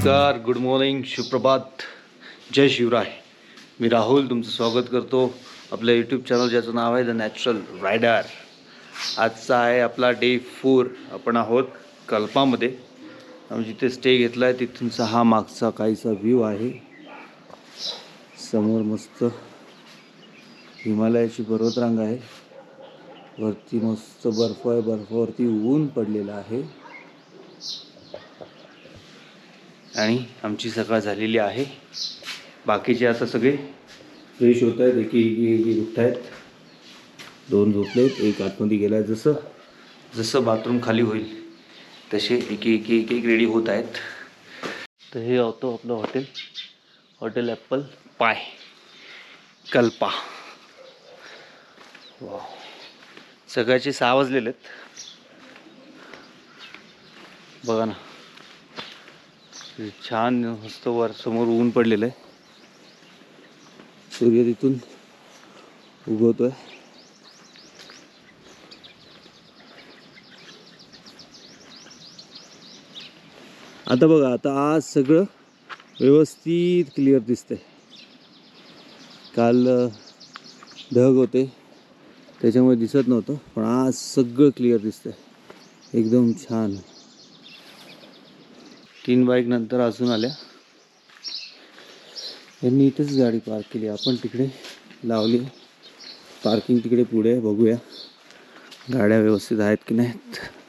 नमस्कार good morning सुप्रभात. जय शिवराय. मी राहुल तुमचं स्वागत करतो आपल्या यूट्यूब चॅनल ज्याचं नाव आहे द नॅचरल रायडर आजचा आहे आपला डे फोर आपण आहोत कल्पामध्ये. आम्ही जिथे स्टे घेतला आहे तिथूनचा हा मागचा काहीसा व्ह्यू आहे. समोर मस्त हिमालयाची पर्वतरांग आहे. वरती मस्त बर्फ आहे. बर्फावरती ऊन पडलेलं आहे. आणि आमची सकाळ झालेली आहे. बाकीचे आता सगळे फ्रेश होत आहेत एक एकी उठत आहेत दोन झोपलेत एक आतमध्ये गेला आहे जसं जसं बाथरूम खाली होईल तसे एक एक एक एक रेडी होत आहेत. तर हे होतं आपलं हॉटेल. हॉटेल ॲपल पाय. कल्पा. वा सकाळचे सहा वाजलेले आहेत. बघा ना. छान मस्त वर समोर ऊन पडलेलं आहे. सूर्य तिथून उगवतोय. आता बघा आता आज सगळं व्यवस्थित क्लिअर दिसतंय. काल ढग होते. त्याच्यामुळे दिसत नव्हतं पण आज सगळं क्लिअर दिसतंय. एकदम छान. तीन बाईक नंतर अजून आल्या. यांनी इथेच गाडी पार्क केली. आपण तिकडे लावली. पार्किंग तिकडे पुढे बघूया. गाड्या व्यवस्थित आहेत की नाहीत.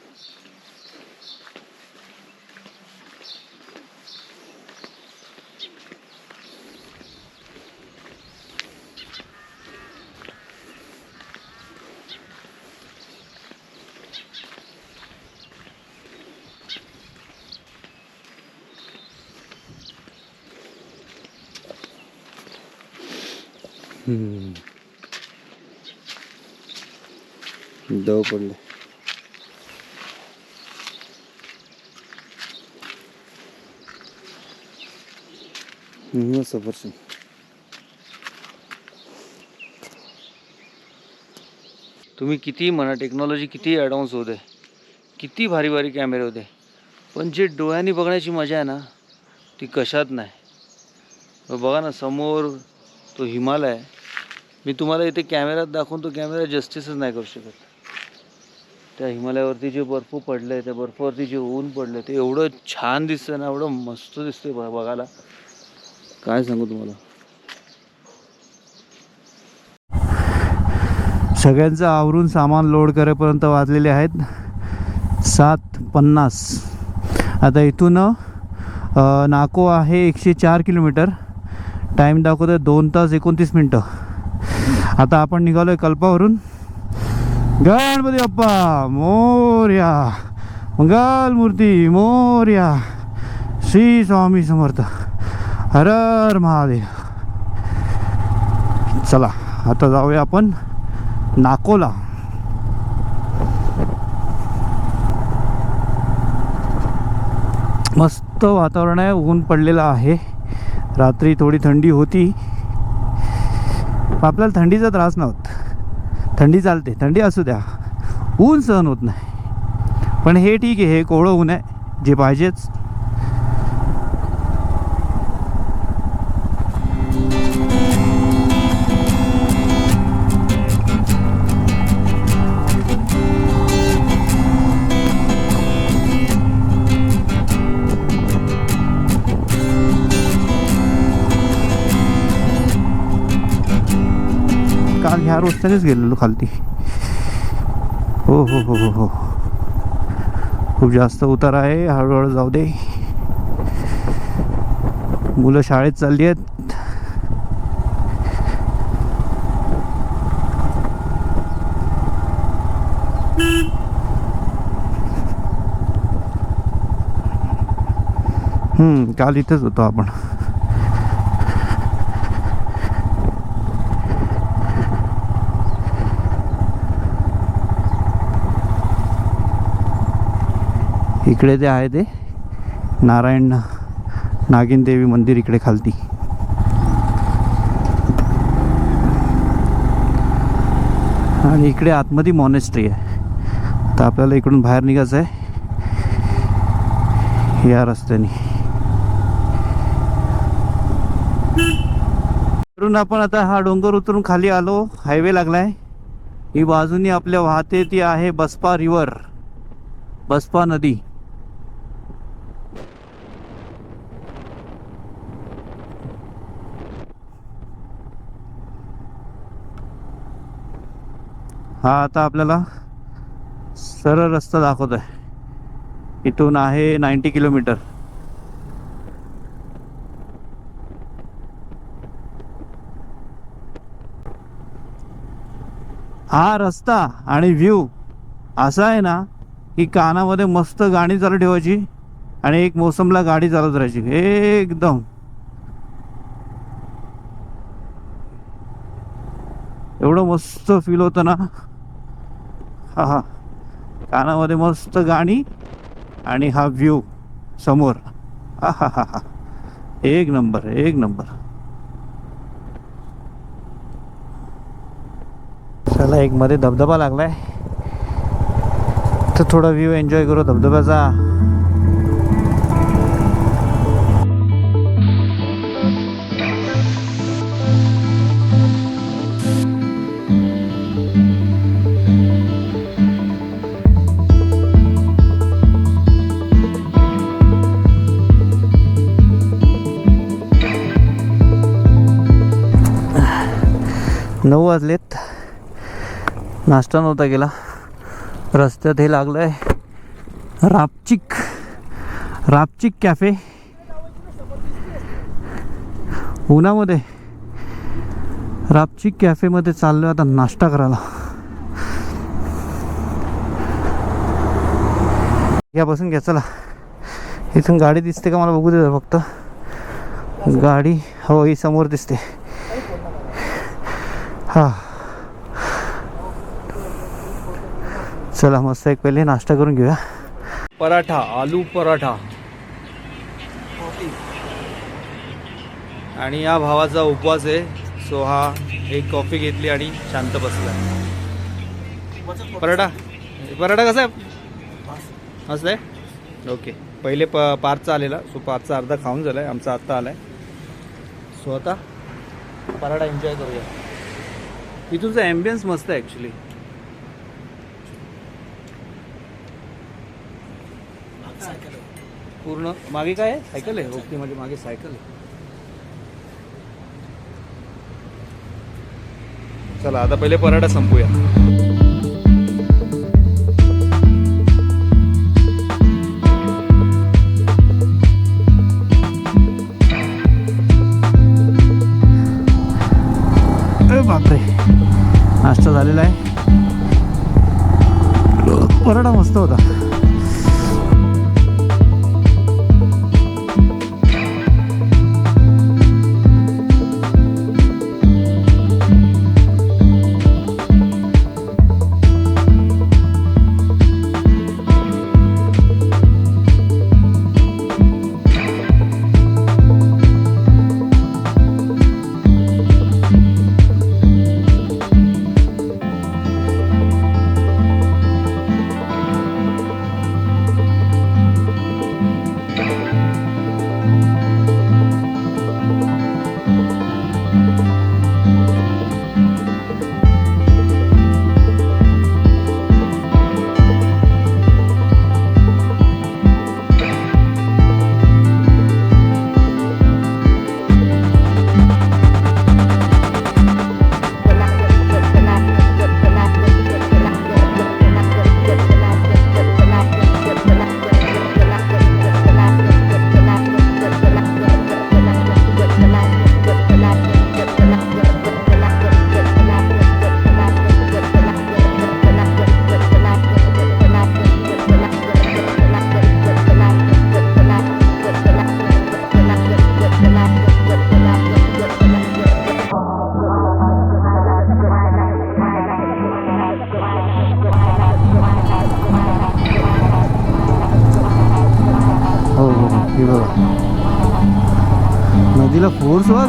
दव पडले हम्म, सफरचंद तुम्ही किती म्हणा टेक्नॉलॉजी किती ॲडव्हान्स होते किती भारी भारी कॅमेरे होते पण जे डोळ्यांनी बघण्याची मजा आहे ना ती कशात नाही. बघा ना समोर तो हिमालय मी तुम्हाला इथे कॅमेऱ्यात दाखवून तो कॅमेरा जस्टिसच नाही करू शकत. त्या हिमालयावरती जे बर्फ पडलं आहे त्या बर्फावरती जे ऊन पडलं ते एवढं छान दिसतं ना एवढं मस्त दिसतंय बघ बघायला. काय सांगू तुम्हाला? सगळ्यांचं आवरून सामान लोड करेपर्यंत वाजलेले आहेत. सात पन्नास. आता इथून नाको आहे एकशे चार किलोमीटर. टाईम दाखवतो दोन तास एकोणतीस मिनटं. आता आपण निघालो आहे कल्पावरून. गणपती बाप्पा मोर्या मंगालमूर्ती मोर्या श्री स्वामी समर्थ हर महादेव. चला आता जाऊया आपण नाकोला. मस्त वातावरण आहे ऊन पडलेलं आहे. रात्री थोडी थंडी होती. आपल्याला थंडीचा त्रास नव्हता. थंडी चालते थंडी असू द्या. ऊन सहन होत नाही. पण हे ठीक आहे हे कोवळं ऊन आहे जे पाहिजेच. काल ह्या रस्त्यानेच गेलेलो खालती. हो हो हो हो हो. खूप जास्त उतार आहे. हळूहळू जाऊ दे. मुलं शाळेत चालली आहेत. हम्म काल इथंच होतो आपण. इकडे ते आहे ते नारायण नागिन देवी मंदिर इकडे खालती. आणि इकडे आतमध्ये मॉनेस्ट्री आहे. तर आपल्याला इकडून बाहेर निघायचं आहे. या रस्त्याने. आपण आता हा डोंगर उतरून खाली आलो. हायवे लागलाय. ही बाजूनी आपल्या वाहते ती आहे बसपा रिवर बसपा नदी. हा आता आपल्याला सरळ रस्ता दाखवत आहे इथून आहे नाईन्टी किलोमीटर. हा रस्ता आणि व्ह्यू असा आहे ना की कानामध्ये मस्त गाणी चालू ठेवायची आणि एक मोसमला गाडी चालत राहायची. एकदम. एवढं मस्त फील होतं ना. हा हा कानामध्ये मस्त गाणी आणि हा व्ह्यू समोर. हा हा हा हा एक नंबर एक नंबर. चला एक मध्ये धबधबा लागलाय. तर थोडा व्ह्यू एन्जॉय करू धबधब्याचा. नऊ वाजलेत. नाश्ता नव्हता गेला रस्त्यात हे लागलं आहे रापचिक रापचिक कॅफे. उन्हामध्ये रापचिक कॅफेमध्ये चाललो आता नाश्ता करायला. यापासून बसून घ्या चला. इथून गाडी दिसते का मला बघू दे फक्त. गाडी हो ही समोर दिसते. हा. चला मस्त एक पहिले नाश्ता करून घेऊया. पराठा आलू पराठा. आणि या भावाचा उपवास आहे. सो हा एक कॉफी घेतली आणि शांत बसला. पराठा? पराठा कसा आहे? असं आहे? ओके पहिले प पारचा आलेला. सो पारचा अर्धा खाऊन झाला आहे आमचा आत्ता आला आहे सो आता पराठा एन्जॉय करूया. इथूनचा ॲम्बियन्स मस्त आहे ॲक्च्युली पूर्ण मागे काय आहे? सायकल आहे? ओके म्हणजे मागे सायकल आहे. चला आता पहिले पराठा संपूया. झालेला आहे. पराठा मस्त होता.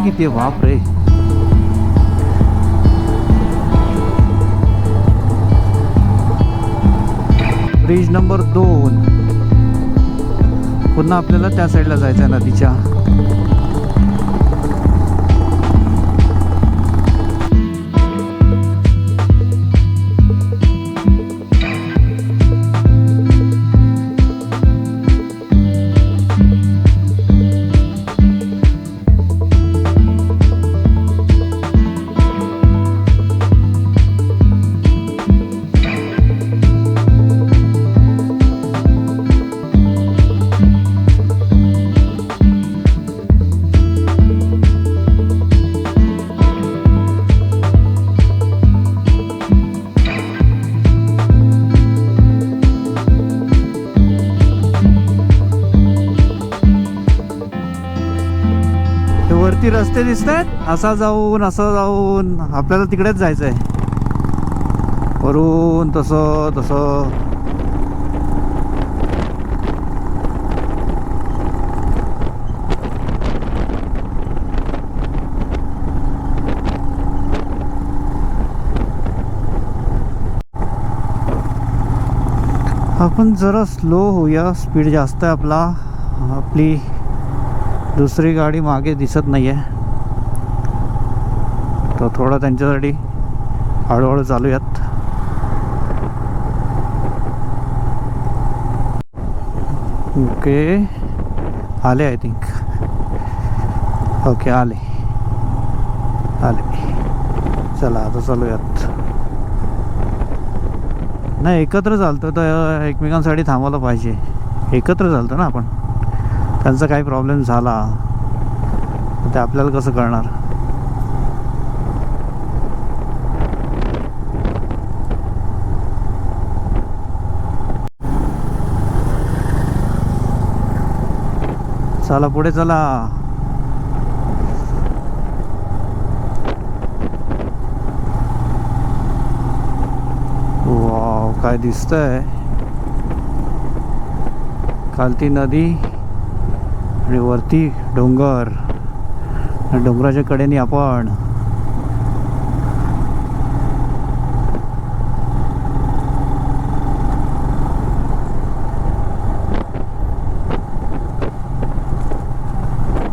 किती आहे बाप रे ब्रिज नंबर दोन. पुन्हा आपल्याला त्या साईडला जायचं आहे नदीच्या. वरती रस्ते दिसत आहेत असा जाऊन असं जाऊन. आपल्याला तिकडेच जायचं आहे वरून तसं तसं. आपण जरा स्लो होऊया. स्पीड जास्त आहे आपला. आपली दुसरी गाडी मागे दिसत नाही आहे तर थोडं त्यांच्यासाठी हळूहळू चालूयात. ओके. आले आय थिंक ओके आले. आले. चला आता चालूयात. नाही एकत्र चालतं तर एकमेकांसाठी थांबायला पाहिजे. एकत्र चालतं ना आपण? त्यांचा काही प्रॉब्लेम झाला ते आपल्याला कसं कळणार? चला पुढे चला. वाव काय दिसतंय. खालती नदी. आणि वरती डोंगर डोंगराच्या कडेने आपण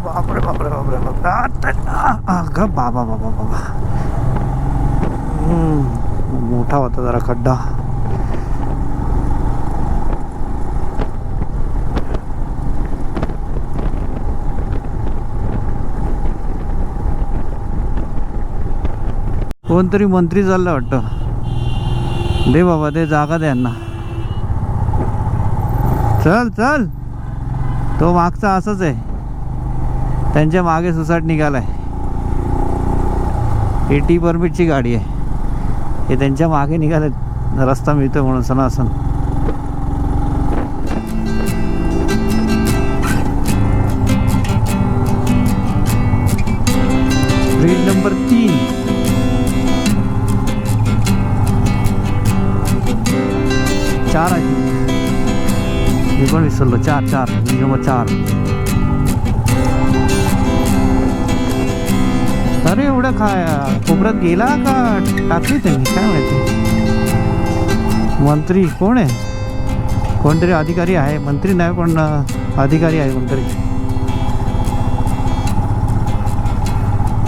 बापरे बापरे बापरे बापरे. अगं बाबा बाबा बाबा. मोठा होता जरा खड्डा. कोणतरी मंत्री चाललं वाटतं. दे बाबा दे जागा द्यांना चल चल. तो मागचा असंच आहे. त्यांच्या मागे सुसाट निघालाय. एटी परमिटची गाडी आहे. हे त्यांच्या मागे निघाले रस्ता मिळतो म्हणून सणासन. मी चार चार ब्रीड चार अरे एवढं काय कोपऱ्यात गेला का? टाकली त्यांनी काय माहिती? मंत्री कोण आहे? कोणतरी अधिकारी आहे मंत्री नाही पण अधिकारी आहे कोणतरी.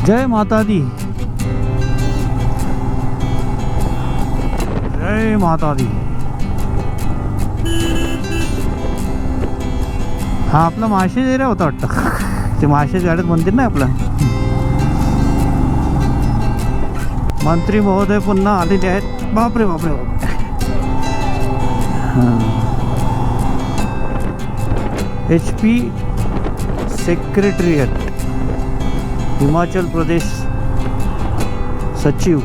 जय माता दी जय माता दी हा आपला माशेज एरिया होता वाटतं. ते माशेज गाड्यात मंदिर नाही आपलं? मंत्री महोदय पुन्हा आलेले आहेत. बापरे बापरे बापरे. H P secretariat Himachal Pradesh सचिव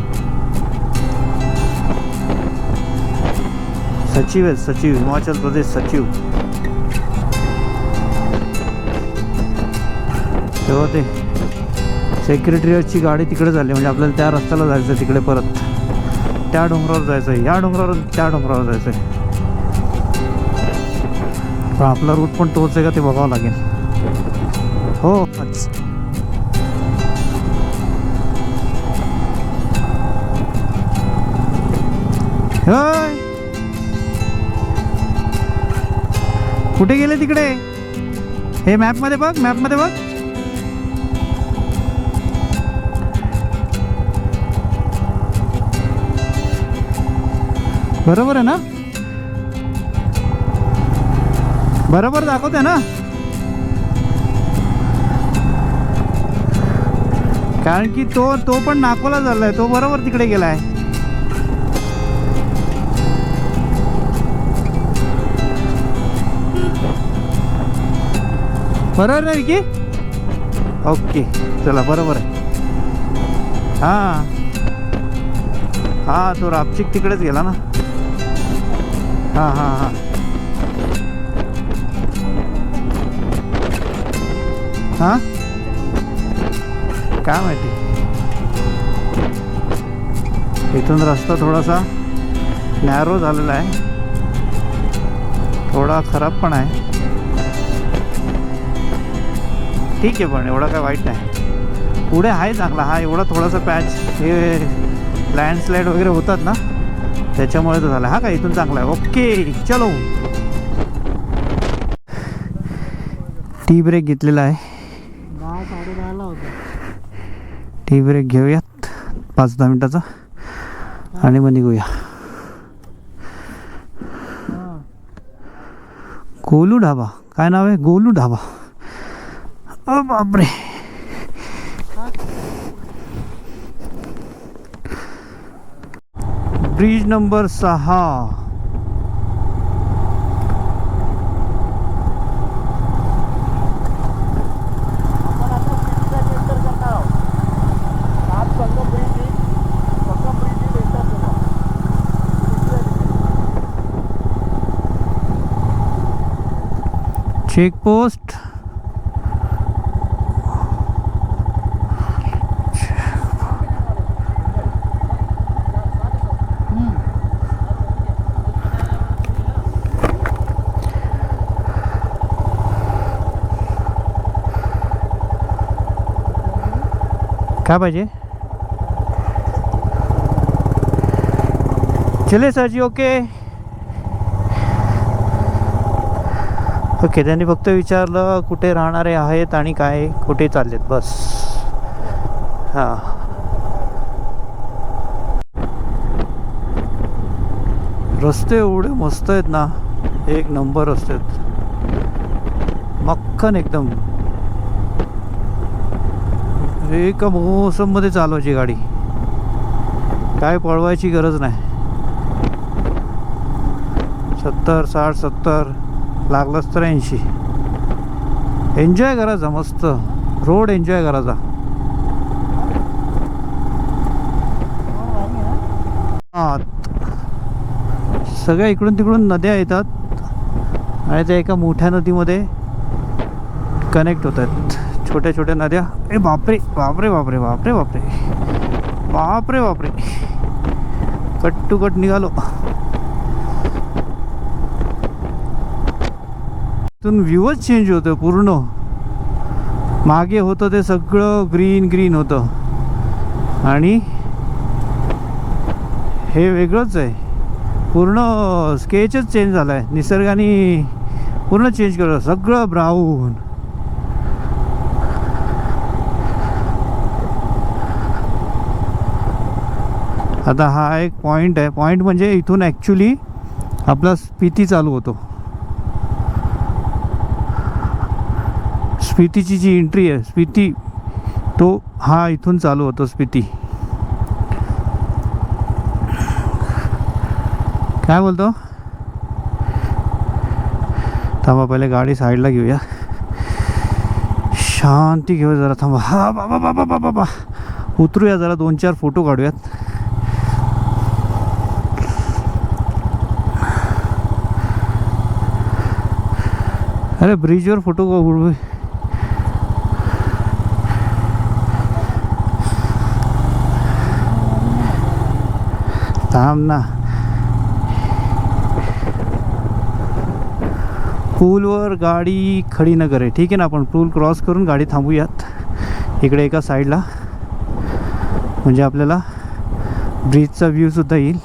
सचिव आहेत सचिव हिमाचल प्रदेश सचिव तेव्हा ते सेक्रेटरिएटची गाडी तिकडे झाली. म्हणजे आपल्याला त्या रस्त्याला जायचं आहे तिकडे परत. त्या डोंगरावर जायचं आहे. या डोंगरावर त्या डोंगरावर जायचं आहे. पण आपला रूट पण तोच आहे का ते बघावं लागेल. हो. होय. कुठे गेले तिकडे? हे मॅपमध्ये बघ मॅपमध्ये बघ. बरोबर आहे ना? बरोबर दाखवते ना? कारण की तो तो पण नाकोला झालाय तो बरोबर तिकडे गेलाय. बरोबर ना विकी? ओके चला बरोबर आहे. हां. हां तो रापचिक तिकडेच गेला ना. हां हां हां. हां? काय माहिती? इथून रस्ता थोडासा नॅरो झालेला आहे. थोडा खराब पण आहे. ठीक आहे पण एवढा काय वाईट नाही. पुढे आहे चांगला. हा एवढा थोडासा पॅच हे लँडस्लाईड वगैरे होतात ना? त्याच्यामुळे तो झाला. हा का इथून चांगला आहे. ओके चलो. टी ब्रेक घेतलेला आहे. टी ब्रेक घेऊयात. पाच दहा मिनटाचा. आणि मग निघूया. गोलू ढाबा. काय नाव आहे? गोलू ढाबा. बापरे ब्रिज नंबर सहा आपण आता सिटीसाठी एंटर करणार आहोत आज संगम ब्रिज येईल संगम ब्रिज येईल एंटर करू चेक पोस्ट काय पाहिजे? चले सरजी ओके ओके त्यांनी फक्त विचारलं कुठे राहणारे आहेत आणि काय कुठे चाललेत? बस. हां. रस्ते एवढे मस्त आहेत ना एक नंबर रस्ते आहेत मक्खन एकदम. एका मोसममध्ये चालवायची गाडी. काय पळवायची गरज नाही. सत्तर साठ सत्तर लागलंच तर ऐंशी. एन्जॉय करायचा मस्त. रोड एन्जॉय करायचा हा. सगळ्या इकडून तिकडून नद्या येतात. आणि त्या एका मोठ्या नदीमध्ये कनेक्ट होत आहेत छोट्या छोट्या नद्या. ए बापरे बापरे बापरे बापरे बापरे. बापरे बापरे. कट टू कट निघालो. तिथून व्ह्यूच चेंज होतं पूर्ण. मागे होतं ते सगळं ग्रीन ग्रीन होतं. आणि हे वेगळंच आहे. पूर्ण स्केचच चेंज झाला आहे निसर्गाने पूर्ण चेंज केलं. सगळं ब्राऊन आता हा एक पॉईंट आहे. पॉईंट म्हणजे इथून ॲक्च्युली आपला स्पिती चालू होतो. स्पितीची जी एंट्री आहे स्पिती तो हा इथून चालू होतो स्पिती काय बोलतो? थांबा पहिले गाडी साईडला घेऊया. शांती घेऊ जरा थांबा. हा बाबा बाबा बाबा बाबा. उतरूया जरा दोन चार फोटो काढूयात. अरे ब्रिजवर फोटो काढू थांब ना. पूलवर गाडी खडी न करे. ठीक आहे ना आपण पूल क्रॉस करून गाडी थांबूयात. इकडे एका साईडला म्हणजे आपल्याला ब्रिजचा व्ह्यूसुद्धा येईल.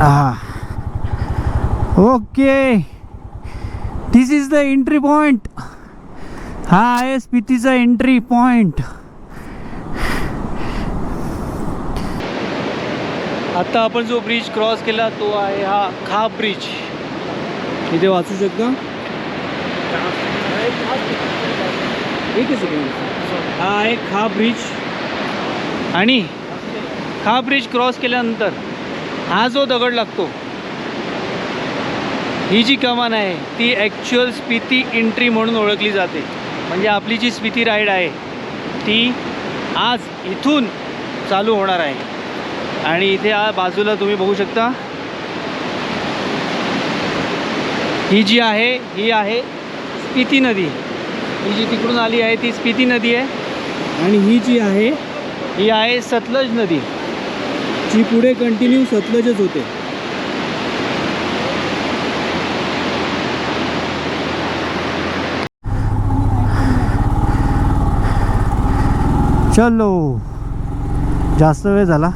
हा. Okay. This is the entry point हा आहे स्पितीचा एंट्री पॉइंट आता आपण जो ब्रिज क्रॉस केला तो आहे हा खाप ब्रिज इथे वाचू शकता? एक सेकंड हा आहे खा ब्रिज आणि खा ब्रिज क्रॉस केल्यानंतर हा जो दगड लागतो ही जी कमान आहे ती ॲक्च्युअल स्पिती एंट्री म्हणून ओळखली जाते. म्हणजे आपली जी स्पिती राईड आहे ती आज इथून चालू होणार आहे. आणि इथे आ बाजूला तुम्ही बघू शकता. ही जी आहे ही आहे स्पिती नदी. ही जी तिकडून आली आहे ती स्पिती नदी आहे. आणि ही जी आहे ही आहे सतलज नदी. जी पुढे कंटिन्यू सतलजच होते. चलो जास्त वेळ झाला.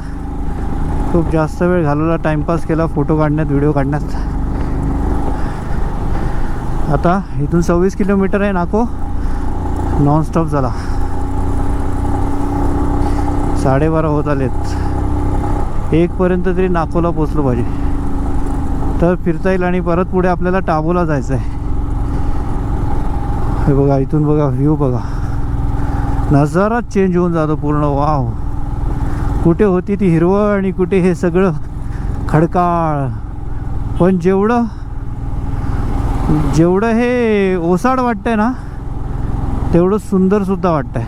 खूप जास्त वेळ घालवला. टाइमपास केला फोटो काढण्यात व्हिडिओ काढण्यात. आता इथून सव्वीस किलोमीटर आहे नाको. नॉनस्टॉप झाला. साडेबारा होत आलेत. एकपर्यंत तरी नाकोला पोचलो पाहिजे. तर फिरता येईल आणि परत पुढे आपल्याला टाबोला जायचं आहे हे बघा इथून बघा व्ह्यू बघा. नजारा चेंज होऊन जातो पूर्ण. वाव कुठे होती ती हिरवळ आणि कुठे हे सगळं खडकाळ. पण जेवढं जेवढं हे ओसाड वाटतंय ना तेवढं सुंदरसुद्धा वाटतंय.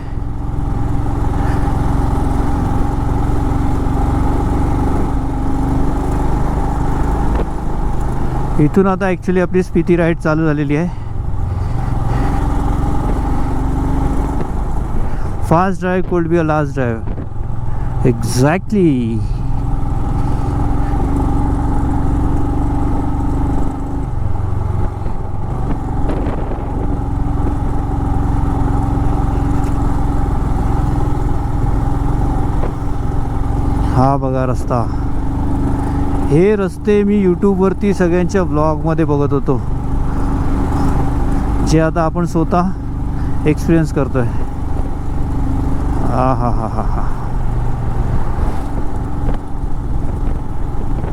इथून आता ॲक्च्युली आपली स्पिती राईड चालू झालेली आहे. Fast drive could be a last drive. Exactly. हा बघा रस्ता. हे रस्ते मी यूट्यूबवरती सगळ्यांच्या ब्लॉगमध्ये बघत होतो. जे आता आपण स्वतः एक्सपिरियन्स करतो आहे हा हा हा हा हा.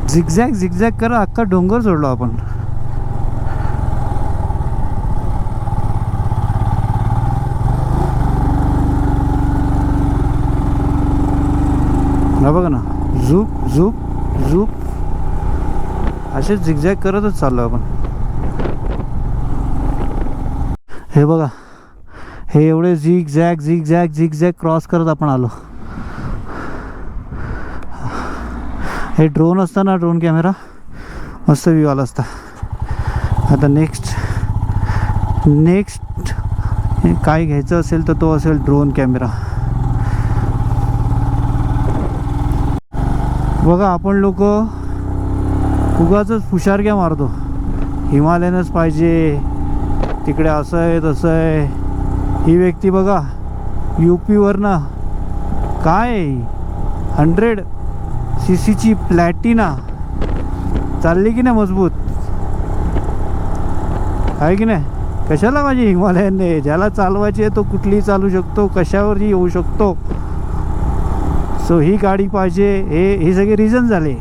झिगझॅग झिगझॅग करा अख्खा डोंगर सोडलो आपण. हा बघा ना. झूप झूप झूप. असे झिगझॅग करतच चाललो आपण. हे बघा. हे एवढे झिग झॅग झिग झॅग झिग झॅग क्रॉस करत आपण आलो. हे ड्रोन असतं ना ड्रोन कॅमेरा मस्त व्ह्यू आला असता. आता नेक्स्ट नेक्स्ट काय घ्यायचं असेल तर तो असेल ड्रोन कॅमेरा बघा आपण लोक उगाच फुशारक्या मारतो. हिमालयनच पाहिजे तिकडे असं आहे तसं आहे ही व्यक्ती बघा यू पीवरनं काय? हंड्रेड सी सीची प्लॅटिना चालली की नाही मजबूत? आहे की नाही? कशाला माझी हिमालयाने ज्याला चालवायची आहे तो कुठलीही चालू शकतो कशावरही येऊ शकतो. सो ही गाडी पाहिजे हे हे सगळे रिझन झाले.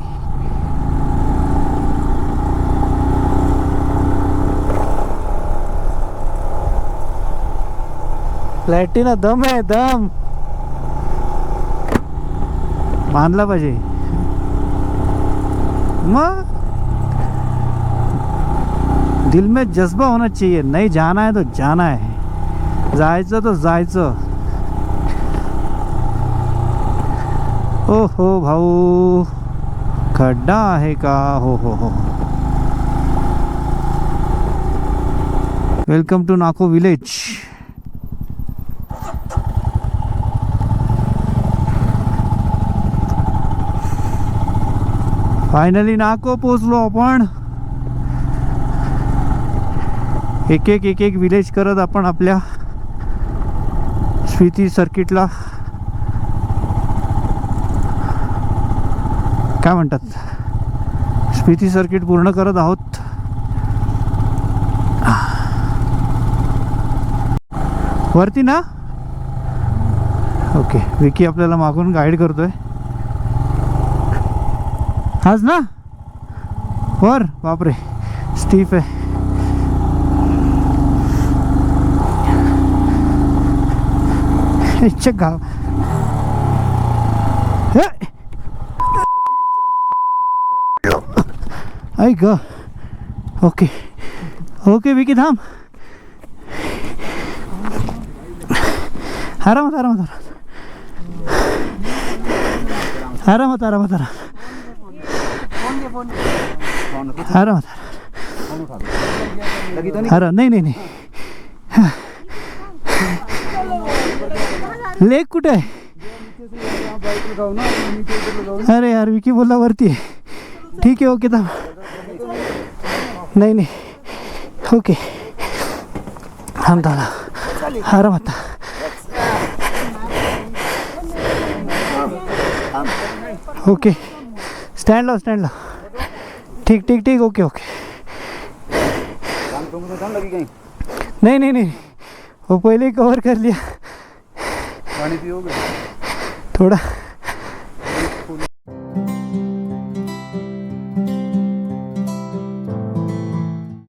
प्लॅटिना दम आहे दम। मानला पाहिजे दिल में जज्बा होना चाहिए, नहीं जाना है तो जाना है। जायचं तर जायचं। ओ हो भाऊ, खड्डा आहे का? हो हो हो। Welcome to Nako village finally Nako पोचलो आपण. एक एक एक एक विलेज करत आपण आपल्या स्विती सर्किटला काय म्हणतात? स्पिती सर्किट पूर्ण करत आहोत. वरती ना? ओके विकी आपल्याला मागून गाईड करतोय. हाच ना वर बापरे, स्टीफ आहे इच्छा गाव हे! ऐक ग ओके ओके, विकी थांब आरामात आरामात आरामात आरामात आरामात आरामात आरामात आराम नाही नाही नाही। लेक कुठे आहे? अरे यार विकी बोलला वरती आहे. ठीक आहे ओके दा नाही नाही. ओके. थांब थांब आराम आता ओके. स्टँड लाव स्टँड लाव. ठीक ठीक ठीक ओके ओके। नहीं नहीं नहीं वो पहले ही कवर कर लिया। पानी थोड़ा।